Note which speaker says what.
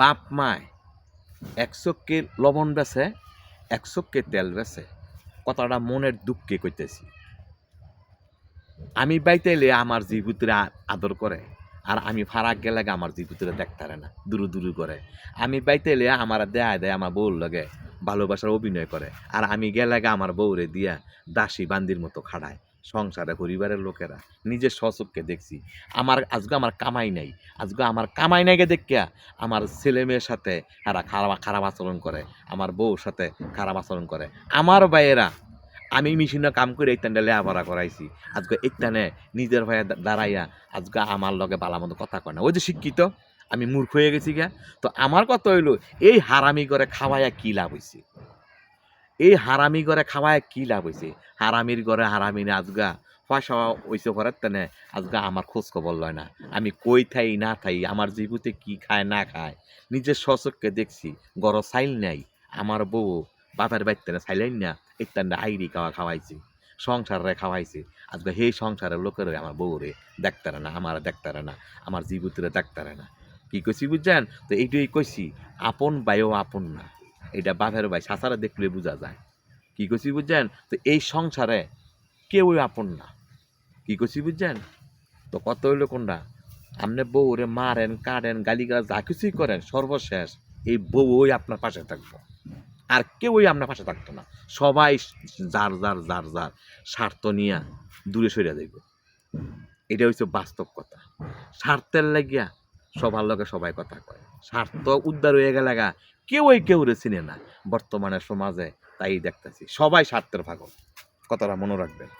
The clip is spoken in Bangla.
Speaker 1: বাপ মায় একশো কে লবণ বেছে, একশো কে তেল বেছে। কথাটা মনের দুঃখে কইতেছি। আমি বাইতেলে আমার জীবুতরে আদর করে, আর আমি ফারাক গেলে আমার জীবুতরে দেখতারে না, দূর দূর করে। আমি বাইতেলে আমার দেয়া দেয় আমার বউর লগে ভালোবাসার অভিনয় করে, আর আমি গেলে আমার বউরে দিয়া দাসী বান্দির মতো খাড়ায়। সংসারে, পরিবারের লোকেরা। নিজের স্বচক্ষে দেখছি। আমার, আজকে আমার কামাই নাই। আজকে আমার কামাই নাই গে দেখিয়া আমার ছেলে মেয়ের সাথে এরা খারাপ খারাপ আচরণ করে। আমার বউর সাথে খারাপ আচরণ করে। আমার ভাইয়েরা, আমি মেশিনে কাম করে এইটানে লেয়াভরা করাইছি। আজকে এইটানে নিজের ভাইয়া দাঁড়াইয়া আজকে আমার লগে বালা মতো কথা কয় না। ওই যে শিক্ষিত, আমি মূর্খ হয়ে গেছি গা। তো আমার কথা হইল, এই হারামি করে খাওয়াইয়া কি লাভ হইছে? এই হারামি করে খাওয়ায় কি লাভ হইছে? হারামির ঘরে হারামি না, আজগা পয়সা ঘরের তেনে, আজগা আমার খোঁজ খবর লয় না। আমি কই থাই, না থাই, আমার জীবুতে কি খায়, না খায়? নিজের সচককে দেখছি, গড় চাইল নাই, আমার বউ বাপের বাড়িতে চাইলেন না ইত্যাদি আইরি খাওয়া খাওয়াইছে, সংসারে খাওয়াইছে। আজকে সেই সংসারের লোকের আমার বউরে দেখতারে না, আমার দেখতারে না, আমার জীবুতরে দেখতারে না। কি কইছি বুঝছেন? তো এইটাই কইছি, আপন বাইও আপন না। এটা বাপের ভাই, সাসারা দেখলে বোঝা যায়। কি কইছি বুঝছেন? তো এই সংসারে কেউই আপন না। কি কইছি বুঝছেন? তো কত হইল কোনটা? আপনি বউরে মারেন কাটেন গালি গালা যা কিছুই করেন, সর্বশেষ এই বউই আপনার পাশে থাকব। আর কেউই আপনার পাশে থাকতো না। সবাই যার যার যার যার স্বার্থ নিয়ে দূরে সরে যাইব। এটা হচ্ছে বাস্তব কথা। স্বার্থের লাগিয়া সবার লোকে সবাই কথা কয়। স্বার্থ উদ্ধার হয়ে গেলে গা, কেউই কেউ রে চিনে না। বর্তমানে সমাজে তাই দেখতেছি, সবাই স্বার্থের ভাগল কথাটা মনে রাখবেন।